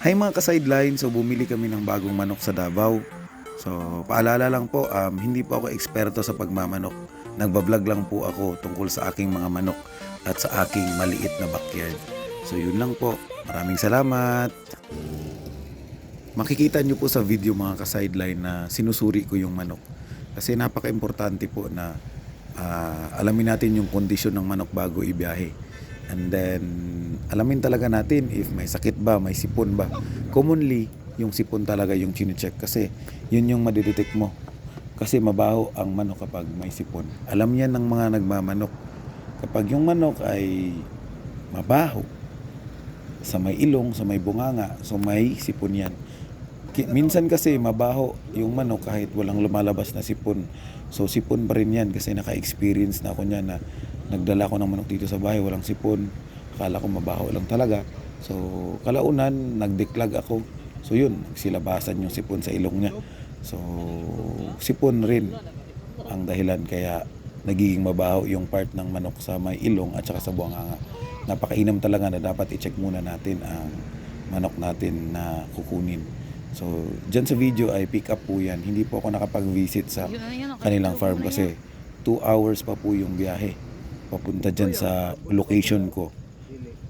Hi mga ka-sideline, so bumili kami ng bagong manok sa Davao. So paalala lang po, um, hindi po ako eksperto sa pagmamanok. Nagbablog lang po ako tungkol sa aking mga manok at sa aking maliit na backyard. So yun lang po. Maraming salamat. Makikita nyo po sa video mga ka-sideline na sinusuri ko yung manok. Kasi napaka-importante po na ah, alamin natin yung kondisyon ng manok bago ibiyahe. And then, alamin talaga natin if may sakit ba, may sipon ba. Commonly, yung sipon talaga yung chinecheck kasi yun yung madidetect mo. Kasi mabaho ang manok kapag may sipon. Alam yan ng mga nagmamanok. Kapag yung manok ay mabaho, sa may ilong, sa may bunganga, so may sipon yan. Minsan kasi mabaho yung manok kahit walang lumalabas na sipon. So sipon pa rin yan kasi naka-experience na ako niyan na nagdala ko ng manok dito sa bahay, walang sipon. Akala ko mabaho lang talaga. So kalaunan, nagdeklag ako. So yun, nagsilabasan yung sipon sa ilong niya. So sipon rin ang dahilan kaya nagiging mabaho yung part ng manok sa may ilong at saka sa buwanganga. Napakainam talaga na dapat i-check muna natin ang manok natin na kukunin. So, dyan sa video ay pick up po yan. Hindi po ako nakapag-visit sa kanilang farm kasi 2 hours pa po yung biyahe papunta dyan sa location ko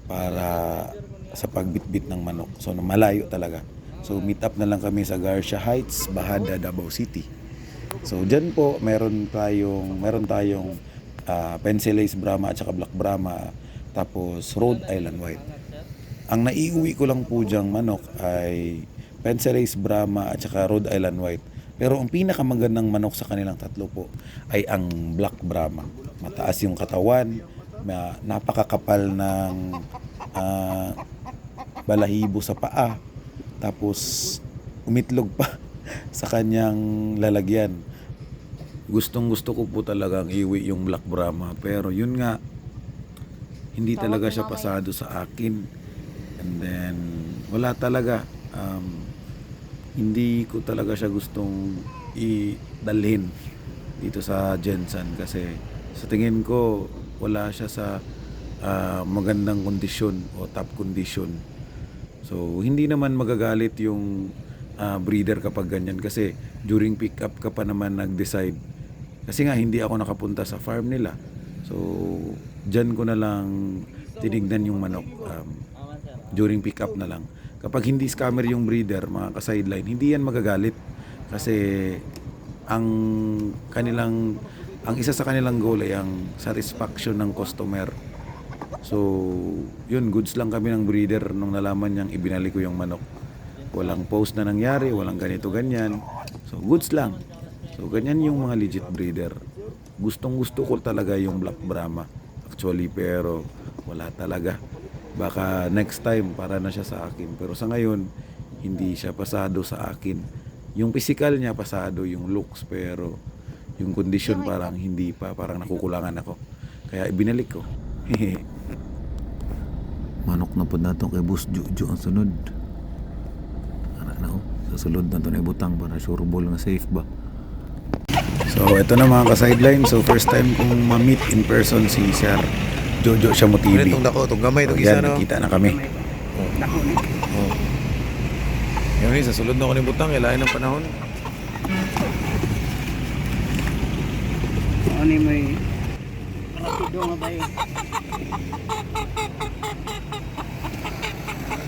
para sa pagbitbit ng manok. So, malayo talaga. So, meet up na lang kami sa Garcia Heights, Bahada, Davao City. So, dyan po, meron tayong, meron tayong ah, Pencil Brahma at saka Black Brahma, tapos Rhode Island White. Ang naiuwi ko lang po dyang manok ay Pencil Brahma at saka Rhode Island White. Pero ang pinakamagandang manok sa kanilang tatlo po ay ang Black Brahma. Mataas yung katawan, napakakapal ng ah, balahibo sa paa, tapos umitlog pa sa kanyang lalagyan. Gustong gusto ko po talagang iwi yung Black Brahma pero yun nga hindi talaga siya pasado sa akin. And then wala talaga um, hindi ko talaga siya gustong idalhin dito sa Jensen kasi sa tingin ko wala siya sa ah, magandang kondisyon o top condition. So hindi naman magagalit yung ah, breeder kapag ganyan kasi during pick up ka pa naman nag-decide kasi nga hindi ako nakapunta sa farm nila. So diyan ko na lang tinignan yung manok um, during pick up na lang. Kapag hindi scammer yung breeder, mga ka-sideline, hindi yan magagalit. Kasi ang kanilang ang isa sa kanilang goal ay ang satisfaction ng customer. So, yun, goods lang kami ng breeder nung nalaman niyang ibinalik ko yung manok. Walang post na nangyari, walang ganito, ganyan. So, goods lang. So, ganyan yung mga legit breeder. Gustong gusto ko talaga yung Black Brahma. Actually, pero wala talaga. Baka next time para na siya sa akin. Pero sa ngayon, hindi siya pasado sa akin. Yung physical niya pasado, yung looks, pero yung condition parang hindi pa, parang nakukulangan ako. Kaya ibinalik ko. Manok na po na to kay Boss Juju ang sunod. Ano na oh, sa sulod na to na ibutang para sure ball na safe ba. So ito na mga ka-sideline. So first time kong ma-meet in person si Sir Jojo Shamo TV. Ano itong dako, itong gamay, itong Yan, isa no? nakita na kami. Oh. Ngayon eh, sa sulod na ako ng butang, ilahin ng panahon. Ano ni may Atido nga ba yun?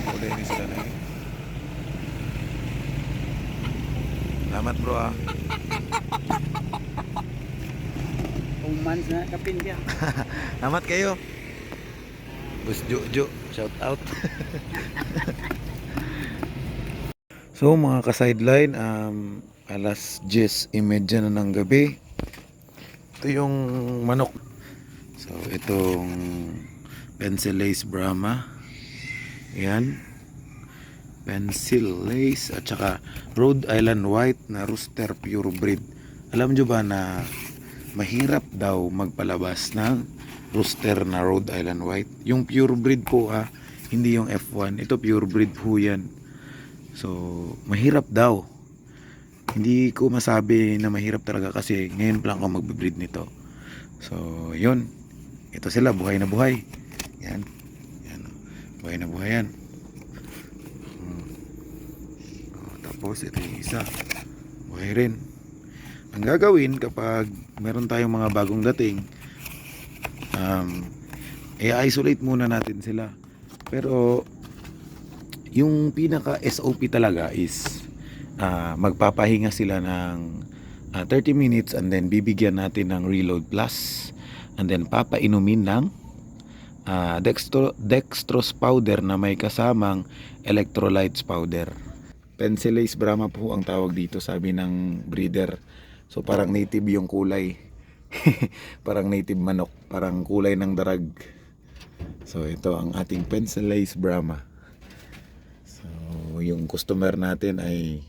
Kulay ni sila na eh. Salamat bro ah. Two months na kapin siya. Salamat kayo. Bus Jojo, shout out. So mga ka-sideline, um, alas 10.30 na ng gabi. Ito yung manok. So itong pencil lace Brahma. Yan. Pencil lace at saka Rhode Island White na rooster pure breed. Alam nyo ba na mahirap daw magpalabas ng rooster na Rhode Island White? Yung pure breed po ah, hindi yung F1. Ito pure breed po yan. So, mahirap daw. Hindi ko masabi na mahirap talaga kasi ngayon pa lang ako magbe-breed nito. So, yun. Ito sila, buhay na buhay. Yan. Yan. oh. Buhay na buhay yan. Hmm. Tapos ito yung isa. Okay rin. Ang gagawin kapag meron tayong mga bagong dating, um, i-isolate muna natin sila. Pero yung pinaka SOP talaga is ah, magpapahinga sila ng ah, 30 minutes and then bibigyan natin ng reload plus and then papainumin ng ah, dextro, dextrose powder na may kasamang electrolytes powder. Pencilase Brahma po ang tawag dito sabi ng breeder. So parang native yung kulay. parang native manok, parang kulay ng darag. So ito ang ating Pencilase Brahma. So yung customer natin ay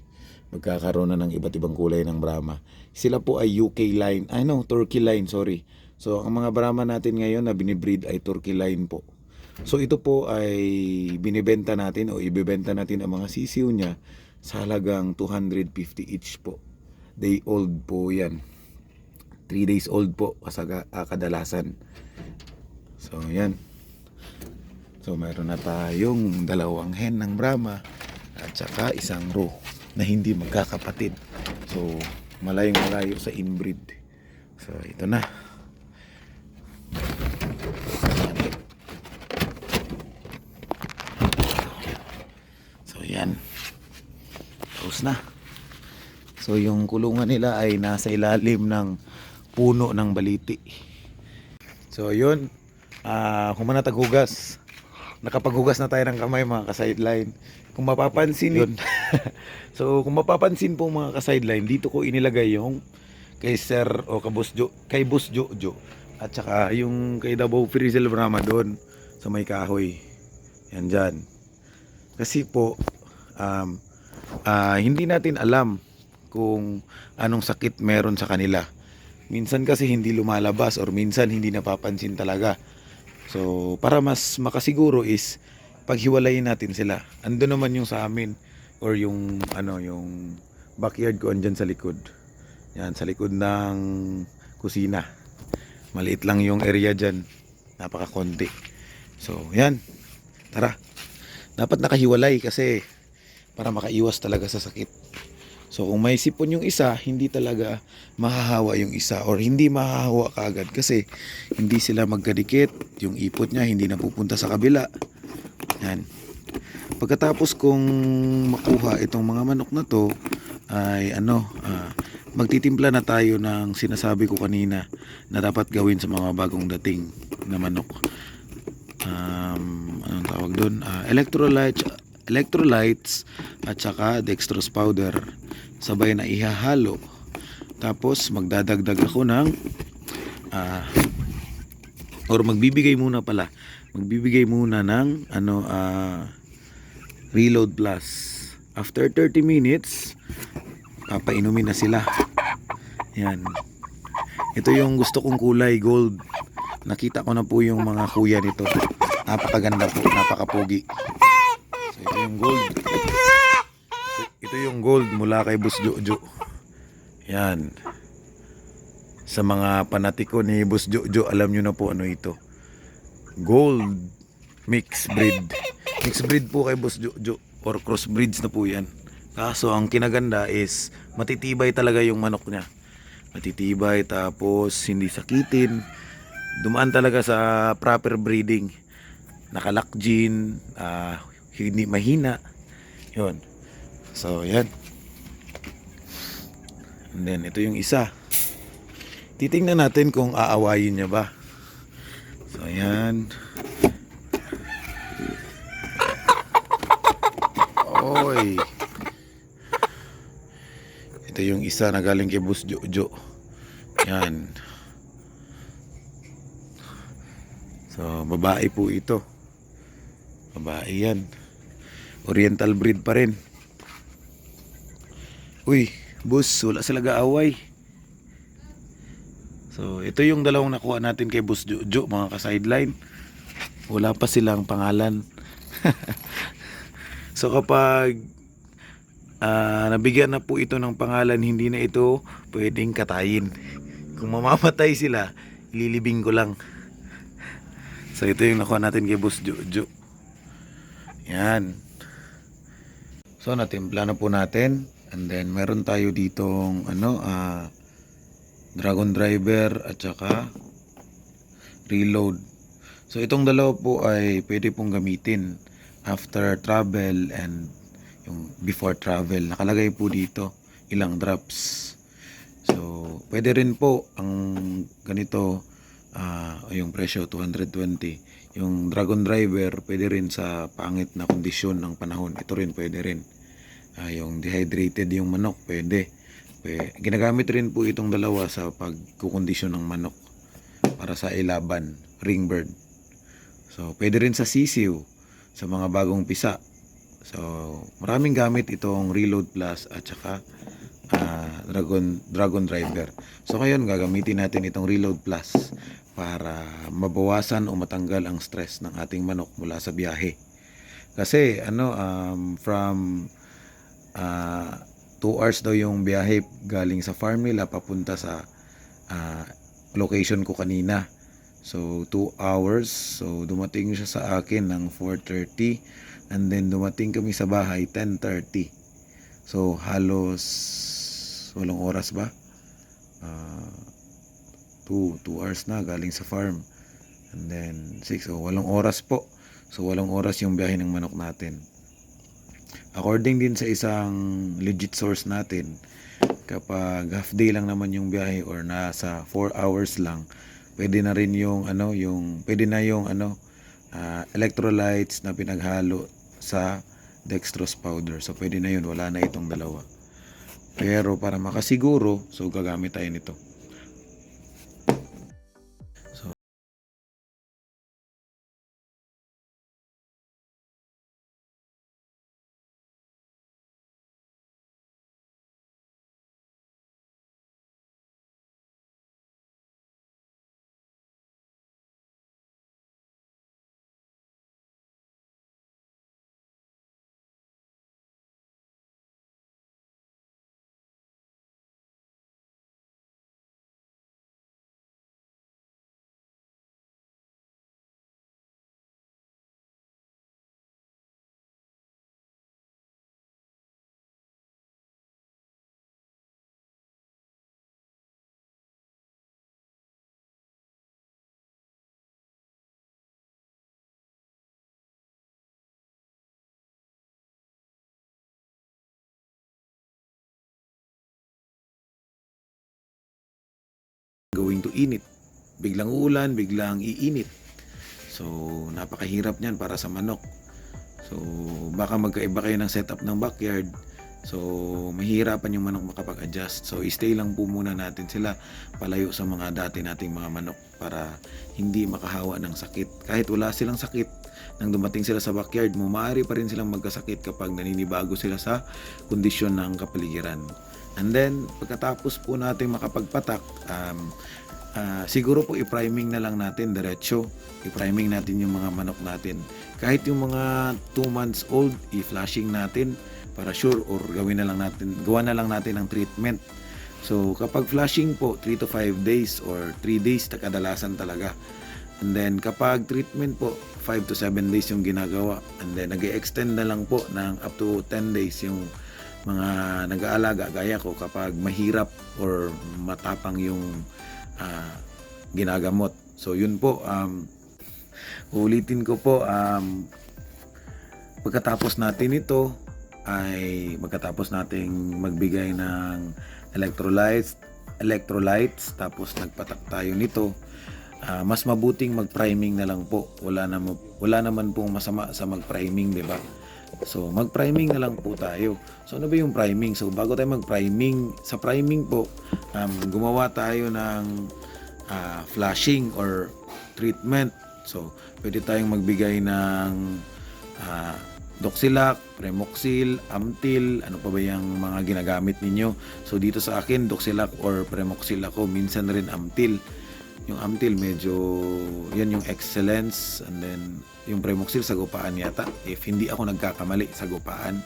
magkakaroon na ng iba't ibang kulay ng Brahma. Sila po ay UK line, ay no, Turkey line, sorry. So ang mga Brahma natin ngayon na binibreed ay Turkey line po. So ito po ay binibenta natin o ibebenta natin ang mga sisiw niya sa halagang 250 each po. Day old po yan. 3 days old po kasaga, ah, kadalasan. So yan. So mayroon na tayong dalawang hen ng Brahma at saka isang row na hindi magkakapatid. So malayong malayo sa inbreed. So ito na. So yan. Tapos na. So yung kulungan nila ay nasa ilalim ng puno ng baliti. So yun. Ah, humana taghugas. Nakapaghugas na tayo ng kamay mga ka-sideline. Kung mapapansin yun. so kung mapapansin po mga ka-sideline, dito ko inilagay yung kay Sir o kabus Jo, kay Bus Jojo at saka yung kay Davao Frizzle Brahma doon sa may kahoy. Yan dyan. Kasi po um, ah, hindi natin alam kung anong sakit meron sa kanila. Minsan kasi hindi lumalabas or minsan hindi napapansin talaga. So, para mas makasiguro is paghiwalayin natin sila. Ando naman yung sa amin or yung ano yung backyard ko andyan sa likod. Yan sa likod ng kusina. Maliit lang yung area diyan. Napakakonti. So, yan. Tara. Dapat nakahiwalay kasi para makaiwas talaga sa sakit. So kung may sipon yung isa, hindi talaga mahahawa yung isa or hindi mahahawa kaagad kasi hindi sila magkadikit, yung ipot niya hindi napupunta sa kabila. Yan. Pagkatapos kung makuha itong mga manok na to ay ano, ah, magtitimpla na tayo ng sinasabi ko kanina na dapat gawin sa mga bagong dating na manok. Um, anong tawag doon? Ah, electrolytes electrolytes at saka dextrose powder sabay na ihahalo. Tapos magdadagdag ako ng ah, or magbibigay muna pala. Magbibigay muna ng ano ah, reload plus after 30 minutes papainumin na sila. Yan. Ito yung gusto kong kulay gold. Nakita ko na po yung mga kuya nito. Napakaganda po napakapogi. So ito yung gold ito yung gold mula kay Boss Jojo. Yan. Sa mga panatiko ni Boss Jojo, alam nyo na po ano ito. Gold mixed breed. Mixed breed po kay Boss Jojo or cross breeds na po yan. Kaso ang kinaganda is matitibay talaga yung manok niya. Matitibay tapos hindi sakitin. Dumaan talaga sa proper breeding. Nakalakjin, ah, hindi mahina. Yun. So, yan. And then, ito yung isa. Titingnan natin kung aawayin niya ba. So, yan. Oy. Ito yung isa na galing kay Bus Jojo. Yan. So, babae po ito. Babae yan. Oriental breed pa rin. Uy, boss, wala sila gaaway. So, ito yung dalawang nakuha natin kay Boss Jojo, mga ka-sideline. Wala pa silang pangalan. so, kapag ah, nabigyan na po ito ng pangalan, hindi na ito pwedeng katayin. Kung mamamatay sila, ililibing ko lang. So, ito yung nakuha natin kay Boss Jojo. Yan. So natimpla na po natin and then meron tayo ditong ano ah Dragon Driver at saka Reload. So itong dalawa po ay pwede pong gamitin after travel and yung before travel. Nakalagay po dito ilang drops. So pwede rin po ang ganito ah, yung presyo 220. Yung Dragon Driver pwede rin sa pangit na kondisyon ng panahon. Ito rin pwede rin. Ah, yung dehydrated yung manok pwede. Pwe- Ginagamit rin po itong dalawa sa pagkukondisyon ng manok para sa ilaban, ring bird. So, pwede rin sa sisiw, sa mga bagong pisa. So, maraming gamit itong Reload Plus at saka ah, Dragon Dragon Driver. So, ngayon gagamitin natin itong Reload Plus para mabawasan o matanggal ang stress ng ating manok mula sa biyahe. Kasi ano um, from ah 2 hours daw yung biyahe galing sa farm nila papunta sa ah, location ko kanina. So 2 hours. So dumating siya sa akin ng 4:30 and then dumating kami sa bahay 10:30. So halos walong oras ba? Ah 2 2 hours na galing sa farm. And then 6 oh, walong oras po. So walong oras yung biyahe ng manok natin. According din sa isang legit source natin, kapag half day lang naman yung biyahe or nasa 4 hours lang, pwede na rin yung ano, yung pwede na yung ano, ah, electrolytes na pinaghalo sa dextrose powder. So pwede na yun, wala na itong dalawa. Pero para makasiguro, so gagamit tayo nito. Going to init. Biglang uulan, biglang iinit. So, napakahirap niyan para sa manok. So, baka magkaiba kayo ng setup ng backyard. So, mahirapan yung manok makapag-adjust. So, stay lang po muna natin sila palayo sa mga dati nating mga manok para hindi makahawa ng sakit. Kahit wala silang sakit, nang dumating sila sa backyard mo, maaari pa rin silang magkasakit kapag naninibago sila sa kondisyon ng kapaligiran. And then, pagkatapos po natin makapagpatak, um, ah, siguro po i-priming na lang natin diretso. I-priming natin yung mga manok natin. Kahit yung mga 2 months old, i-flashing natin para sure or gawin na lang natin, gawa na lang natin ang treatment. So, kapag flashing po, 3 to 5 days or 3 days na kadalasan talaga. And then, kapag treatment po, 5 to 7 days yung ginagawa. And then, nag extend na lang po ng up to 10 days yung mga nag-aalaga gaya ko kapag mahirap or matapang yung ah, ginagamot. So yun po um ulitin ko po um pagkatapos natin ito ay magkatapos nating magbigay ng electrolytes electrolytes tapos nagpatak tayo nito. Ah, mas mabuting mag-priming na lang po. Wala na wala naman pong masama sa mag-priming di ba So, mag-priming na lang po tayo. So, ano ba yung priming? So, bago tayo mag-priming, sa priming po, um, gumawa tayo ng ah, flashing or treatment. So, pwede tayong magbigay ng ah, Doxilac, Premoxil, Amtil, ano pa ba yung mga ginagamit ninyo. So, dito sa akin, Doxilac or Premoxil ako, minsan rin Amtil yung Amtil medyo yan yung excellence and then yung Premoxil sagupaan yata. If hindi ako nagkakamali sagupaan.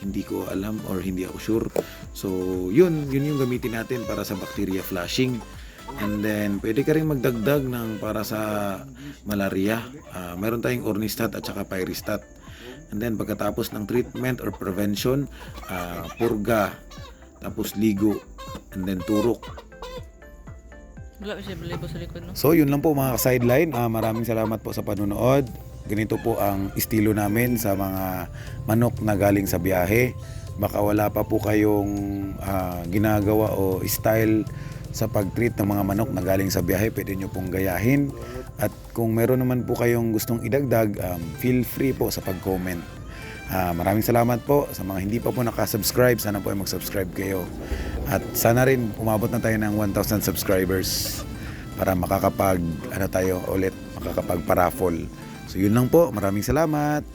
Hindi ko alam or hindi ako sure. So yun yun yung gamitin natin para sa bacteria flushing and then pwede ka rin magdagdag ng para sa malaria. Ah, meron tayong Ornistat at saka Pyristat. And then pagkatapos ng treatment or prevention, ah, purga, tapos ligo, and then turok. Wala siya balibo sa likod, no? So yun lang po mga ka-sideline. Ah, maraming salamat po sa panonood. Ganito po ang estilo namin sa mga manok na galing sa biyahe. Baka wala pa po kayong ah, ginagawa o style sa pag-treat ng mga manok na galing sa biyahe. Pwede nyo pong gayahin. At kung meron naman po kayong gustong idagdag, um, feel free po sa pag-comment. Ah, maraming salamat po sa mga hindi pa po nakasubscribe. Sana po ay mag-subscribe kayo. At sana rin umabot na tayo ng 1,000 subscribers para makakapag ano tayo ulit makakapag paraffle. So yun lang po. Maraming salamat.